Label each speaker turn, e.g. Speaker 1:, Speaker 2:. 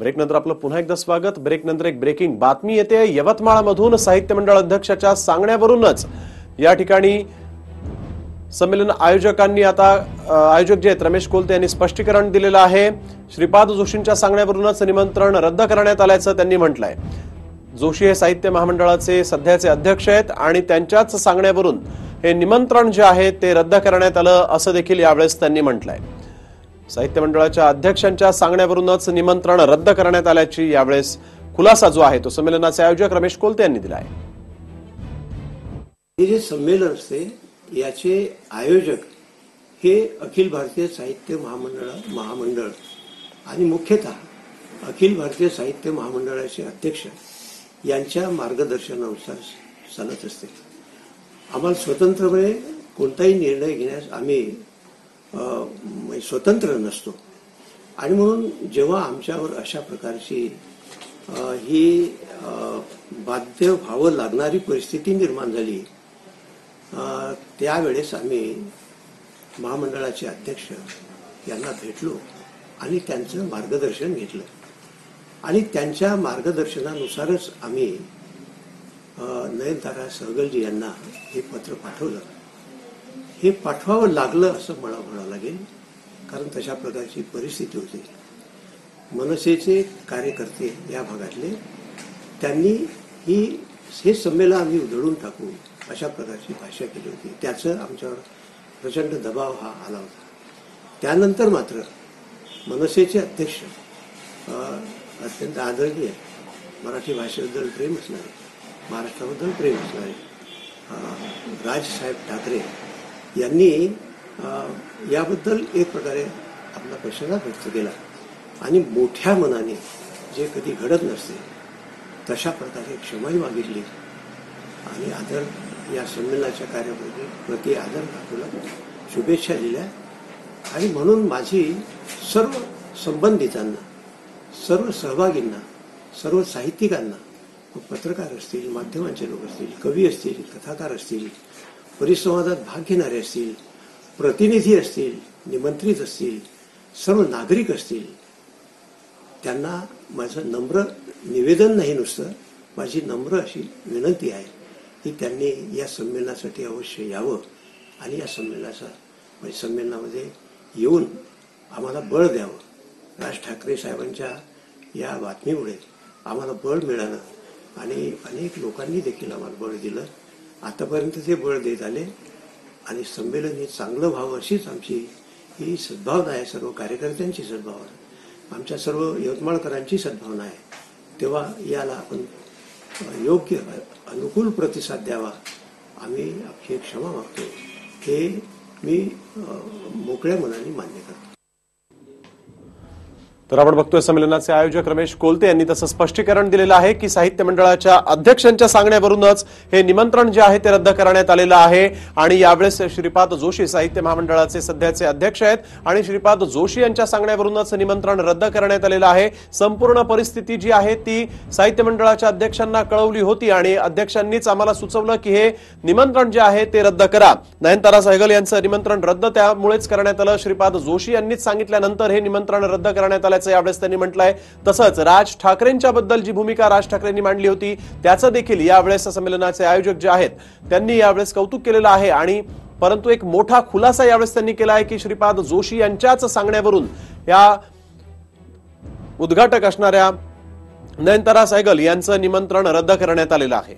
Speaker 1: Break नंतर आपलं पुन्हा एकदा स्वागत. ब्रेक नंतर एक ब्रेकिंग बातमी येते. यवतमाळमधून साहित्य मंडळ अध्यक्षाच्या सांगण्यावरूनच या ठिकाणी संमेलन आयोजकांनी आता आयोजक जे आहेत रमेश कोलते यांनी स्पष्टीकरण दिलेलं आहे. श्रीपाद जोशींच्या सांगण्यावरूनच निमंत्रण रद्द करण्यात आल्याचं त्यांनी म्हटलंय. जोशी हे साहित्य महामंडळाचे सध्याचे अध्यक्ष आहेत आणि त्यांच्याच सांगण्यावरून हे निमंत्रण जे आहे ते रद्द करण्यात आलं असं देखील यावेळेस त्यांनी म्हटलंय. साहित्य मंडळाच्या अध्यक्षांच्या सांगण्यावरूनच निमंत्रण रद्द करण्यात आल्याची यावेळेस खुलासा जो आहे तो संमेलनाचे आयोजक रमेश कोलते यांनी दिला आहे.
Speaker 2: हे जे संमेलन असते याचे आयोजक हे अखिल भारतीय साहित्य महामंडळ महामंडळ आणि मुख्यतः अखिल भारतीय साहित्य महामंडळाचे अध्यक्ष यांच्या मार्गदर्शनानुसार चालत असते. आम्हाला स्वतंत्रपणे कोणताही निर्णय घेण्यास आम्ही म्हणजे स्वतंत्र नसतो. आणि म्हणून जेव्हा आमच्यावर अशा प्रकारची ही बाध्य व्हावं लागणारी परिस्थिती निर्माण झाली त्यावेळेस आम्ही महामंडळाचे अध्यक्ष यांना भेटलो आणि त्यांचं मार्गदर्शन घेतलं. आणि त्यांच्या मार्गदर्शनानुसारच आम्ही नयनतारा सहगलजी यांना हे पत्र पाठवलं. हे पाठवावं लागलं असं मला म्हणावं लागेल. कारण तशा प्रकारची परिस्थिती होती. मनसेचे कार्यकर्ते या भागातले त्यांनी ही हे संमेलन आम्ही उधळून टाकू अशा प्रकारची भाषा केली होती. त्याचं आमच्यावर प्रचंड दबाव हा आला होता. त्यानंतर मात्र मनसेचे अध्यक्ष अत्यंत आदरणीय मराठी भाषेबद्दल प्रेम असणारे महाराष्ट्राबद्दल प्रेम असणारे राजसाहेब ठाकरे यांनी याबद्दल एक प्रकारे आपला पैशाला व्यक्त केला आणि मोठ्या मनाने जे कधी घडत नसते तशा प्रकारे क्षमाही मागितली. आणि आदर या संमेलनाच्या कार्यामध्ये प्रति आदर दाखवला शुभेच्छा दिल्या. आणि म्हणून माझी सर्व संबंधितांना सर्व सहभागींना सर्व साहित्यिकांना पत्रकार असतील माध्यमांचे लोक असतील कवी असतील कथाकार असतील परिसंवादात भाग घेणारे असतील प्रतिनिधी असतील निमंत्रित असतील सर्व नागरिक असतील त्यांना माझं नम्र निवेदन नाही नुसतं माझी नम्र अशी विनंती आहे की त्यांनी या संमेलनासाठी अवश्य यावं आणि या संमेलनाचा म्हणजे संमेलनामध्ये येऊन आम्हाला बळ द्यावं. राज ठाकरे साहेबांच्या या बातमीमुळे आम्हाला बळ मिळालं आणि अनेक लोकांनी देखील आम्हाला बळ दिलं. आतापर्यंत ते बळ देत आले आणि संमेलन हे चांगलं व्हावं अशीच आमची ही सद्भावना आहे सर्व कार्यकर्त्यांची सद्भावना आमच्या सर्व यवतमाळकरांची सद्भावना आहे. तेव्हा याला आपण योग्य अनुकूल प्रतिसाद द्यावा. आम्ही आपली क्षमा मागतो. हे मी मोकळ्या मनाने मान्य करतो.
Speaker 1: तर आपण बघतोय संमेलनाचे आयोजक रमेश कोलते यांनी तसं स्पष्टीकरण दिलेलं आहे की साहित्य मंडळाच्या अध्यक्षांच्या सांगण्यावरूनच हे निमंत्रण जे आहे ते रद्द करण्यात आलेलं आहे. आणि यावेळेस श्रीपाद जोशी साहित्य महामंडळाचे सध्याचे अध्यक्ष आहेत आणि श्रीपाद जोशी यांच्या सांगण्यावरूनच निमंत्रण रद्द करण्यात आलेलं आहे. संपूर्ण परिस्थिती जी आहे ती साहित्य मंडळाच्या अध्यक्षांना कळवली होती आणि अध्यक्षांनीच आम्हाला सुचवलं की हे निमंत्रण जे आहे ते रद्द करा. नयनतारा सहगल यांचं निमंत्रण रद्द त्यामुळेच करण्यात आलं. श्रीपाद जोशी यांनीच सांगितल्यानंतर हे निमंत्रण रद्द करण्यात आलं. आल्याचं यावेळेस त्यांनी म्हटलंय. तसंच राज ठाकरेंच्या बद्दल जी भूमिका राज ठाकरेंनी मांडली होती त्याचं देखील यावेळेस संमेलनाचे आयोजक जे आहेत त्यांनी यावेळेस कौतुक केलेलं आहे. आणि परंतु एक मोठा खुलासा यावेळेस त्यांनी केला आहे की श्रीपाद जोशी यांच्याच सांगण्यावरून या उद्घाटक असणाऱ्या नयनतारा सहगल यांचं निमंत्रण रद्द करण्यात आलेलं आहे.